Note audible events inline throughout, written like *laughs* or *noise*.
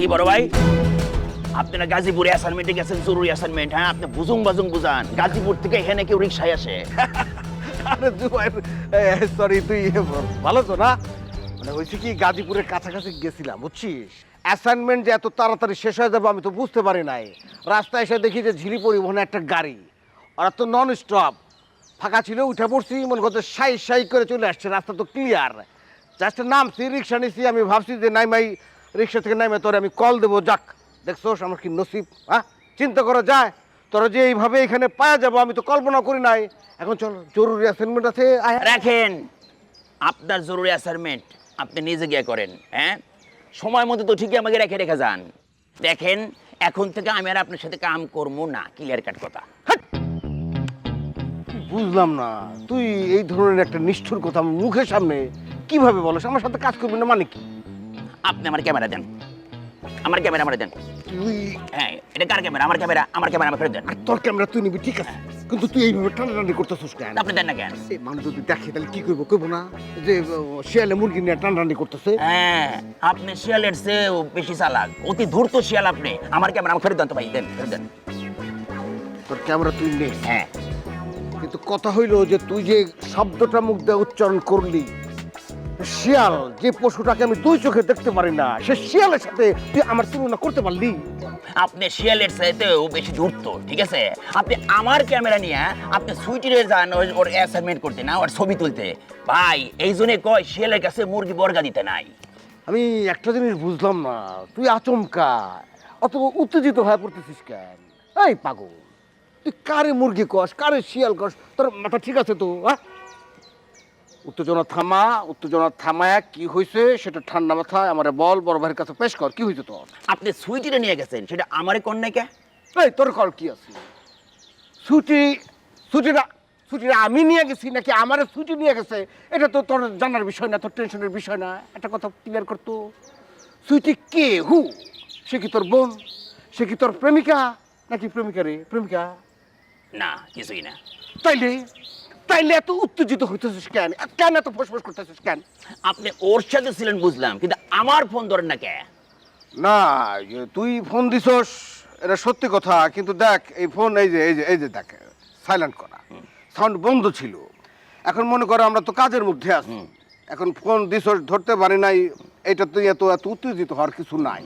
কি বড় ভাই? আপনারা গাজীপুরে অ্যাসাইনমেন্টে গেছেন, জরুরি অ্যাসাইনমেন্ট হ্যাঁ? আপনি বুজুং বাজুং বুঝান। গাজীপুর থেকে এখানে কেউ রিক্সায় আসে। সরি তুই ভালো তো না? মানে হয়েছে কি, গাজীপুরের কাছাকাছি গেছিলাম, বুঝছিস? অ্যাসাইনমেন্ট যে এত তাড়াতাড়ি শেষ হয়ে যাবে, আমি তো বুঝতে পারি নাই। রাস্তায় এসে দেখি যে ঝিলি পরিবহনে একটা গাড়ি। ওরা তো নন স্টপ ফাঁকা ছিল, উঠে পড়ছি, মনে করতে সাই সাই করে চলে আসছে, রাস্তা তো ক্লিয়ার জাস্ট নামছি, রিক্সা নিছি, আমি ভাবছি যে নাইমাই রিক্সা থেকে নাইমে তোরে আমি কল দেবো যাক। দেখছোস আমার কি নসিব হ্যাঁ? চিন্তা করা যায়। তোরা যে এইভাবে এখানে পাওয়া যাব আমি তো কল্পনা করি নাই। এখন চল জরুরি অ্যাসাইনমেন্ট আছে রাখেন আপনার জরুরি অ্যাসাইনমেন্ট আপনি নিজে গিয়ে করেন হ্যাঁ? সময় মতো তো ঠিকই আমাকে রেখে রেখে যান। দেখেন এখন থেকে আমি আর আপনার সাথে কাম করব না ক্লিয়ার কাট কথা। বুঝলাম না তুই এই ধরনের একটা নিষ্ঠুর কথা মুখের সামনে কীভাবে বলো আমার সাথে কাজ করবি না মানে কি? আপনি আমার ক্যামেরা দেন। আমার ক্যামেরা আমার দেন। তুই হ্যাঁ এটা কার ক্যামেরা? আমার ক্যামেরা আমার ক্যামেরা আমার ফেরত দেন। আর তোর ক্যামেরা তুই নিবি ঠিক আছে? কিন্তু তুই এইভাবে টানাটানি করতেছিস কেন? আপনি দেন না কেন? এই মানুষ যদি দেখে তাহলে কি করব? করব না যে শিয়ালে মুরগি নিয়ে টানাটানি করতেছে। হ্যাঁ আপনি শিয়ালের চেয়েও বেশি চালাক। অতি ধূর্ত শিয়াল আপনি। আমার ক্যামেরা আমার ফেরত দেন তো ভাই দেন ফেরত দেন। তোর ক্যামেরা তুই নে। হ্যাঁ। কিন্তু কথা হইল যে তুই যে শব্দটা মুখ দিয়ে উচ্চারণ করলি শিয়াল যে পশুটাকে আমি দুই চোখে দেখতে পারি না সে শিয়ালের সাথে তুই আমার তুলনা করতে পারলি? আপনি শিয়ালের চাইতেও বেশি ধূর্ত ঠিক আছে? আপনি আমার ক্যামেরা নিয়ে আপনি সুইটিরে যান ওর অ্যাসাইনমেন্ট করতে না? ওর ছবি তুলতে। ভাই এই জন্য কয় শিয়ালের কাছে মুরগি বর্গা দিতে নাই। আমি একটা জিনিস বুঝলাম না তুই আচমকা অত উত্তেজিত হয়ে পড়তেছিস কেন? এই পাগল তুই কারে মুরগি কস কারে শিয়াল কস? তোর মাথা ঠিক আছে তো হ্যাঁ? উত্তেজনা থামা উত্তেজনা থামায়া কি হয়েছে সেটা ঠান্ডা মাথায় আমার বল বড় ভাইয়ের কাছে পেশ কর কি হয়েছে তোর? আপনি সুইটিটা নিয়ে গেছেন সেটা আমারে কন্যাকে এই তোর কল কি আছে? ছুটি ছুটিটা ছুটিটা আমি নিয়ে গেছি নাকি আমার ছুটি নিয়ে গেছে? এটা তো তোর জানার বিষয় না তোর টেনশনের বিষয় না। একটা কথা ক্লিয়ার করতো সুইটি কে? হু? সে কি তোর বোন? সে কি তোর প্রেমিকা? নাকি প্রেমিকা রে? প্রেমিকা? না কিছুই না। তাইলে? তাইলে এত উত্তেজিত হইতেছিস কেন? কেন এত ফসফস করতেছিস কেন? আপনি ওর সাথে ছিলেন বুঝলাম কিন্তু আমার ফোন ধরেন না কে? না তুই ফোন দিছস এটা সত্যি কথা কিন্তু দেখ এই ফোন এই যে এই যে এই যে দেখ সাইলেন্ট করা। সাউন্ড বন্ধ ছিল। এখন মনে করো আমরা তো কাজের মধ্যে আছি। এখন ফোন দিছস ধরতে পারি নাই এটা তুই এত এত উত্তেজিত হওয়ার কিছু নাই।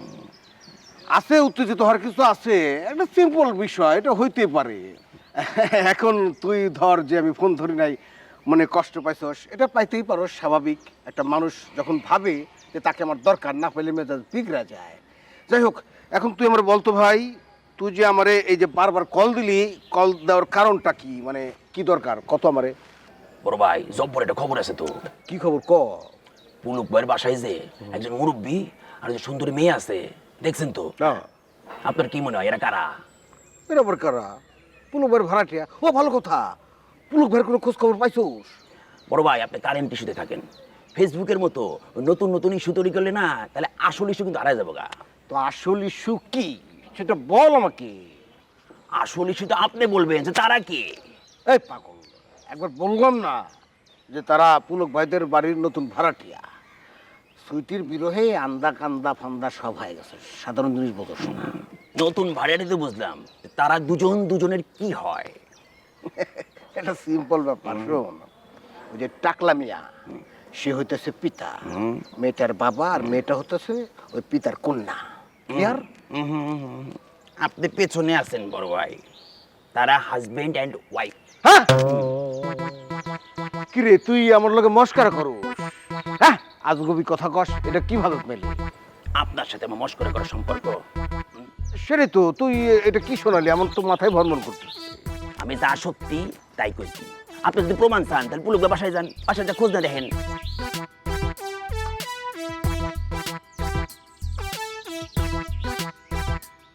আছে উত্তেজিত হওয়ার কিছু আছে একটা সিম্পল বিষয় এটা হইতে পারে। *laughs* এখন তুই ধর যে আমি ফোন ধরি নাই মনে কষ্ট পাইছস। এটা পাইতেই পারো স্বাভাবিক। একটা মানুষ যখন ভাবে যে তাকে আমার দরকার না পেলে মেজাজ বিগড়া যায়। যাই হোক এখন তুই আমার বলতো ভাই তুই যে আমারে এই যে বারবার কল দিলি কল দেওয়ার কারণটা কি? মানে কি দরকার? কত আমারে? বড় ভাই জব্বর একটা খবর আছে তো কি খবর? ক? পুলুক ভাইয়ের বাসায় যে একজন মুরব্বী আর একজন সুন্দরী মেয়ে আছে দেখছেন তো? আপনার কি মনে হয় এরা কারা? এর কারা? পুলক ভাইয়ের ভাড়াটিয়া। ও ভালো কথা পুলক ভাইয়ের কোনো খোঁজ খবর পাইছোস? বড় ভাই আপনি কারেন্ট ইস্যুতে থাকেন। ফেসবুকের মতো নতুন নতুন ইস্যু তৈরি করলে না তাহলে আসল ইস্যু কিন্তু হারাই যাব গা। তো আসল ইস্যু কি? সেটা বল আমাকে। আসল ইস্যু তো আপনি বলবেন যে তারা কে? এই পাগল একবার বললাম না যে তারা পুলক ভাইদের বাড়ির নতুন ভাড়াটিয়া। সুইটির বিরহে আন্দা কান্দা ফান্দা সব হয়ে গেছে সাধারণ জিনিস বোঝো নতুন ভাড়াটি তো বুঝলাম। তারা দুজন দুজনের কি হয়? *laughs* এটা সিম্পল ব্যাপার শোন। ওই যে টাকলা মিয়া সে হইতেছে পিতা। মেয়েটার বাবা আর মেয়েটা হতেছে ওই পিতার কন্যা। ক্লিয়ার আপনি পেছনে আছেন বড় ভাই। তারা হাজবেন্ড অ্যান্ড ওয়াইফ হ্যাঁ? কিরে তুই আমার লগে মস্কার করো হ্যাঁ? আজগবি কথা কস এটা কীভাবে পেলি? আপনার সাথে আমার মস্করা করার সম্পর্ক? সেরে তো, তুই এটা কি শোনালি? আমার তো মাথায় ভ্রমণ করতে। আমি যা সত্যি তাই করছি আপনি যদি প্রমাণ চান, তাহলে পুলুকের বাসায় যান। বাসায় যা খোঁজ না দেখেন।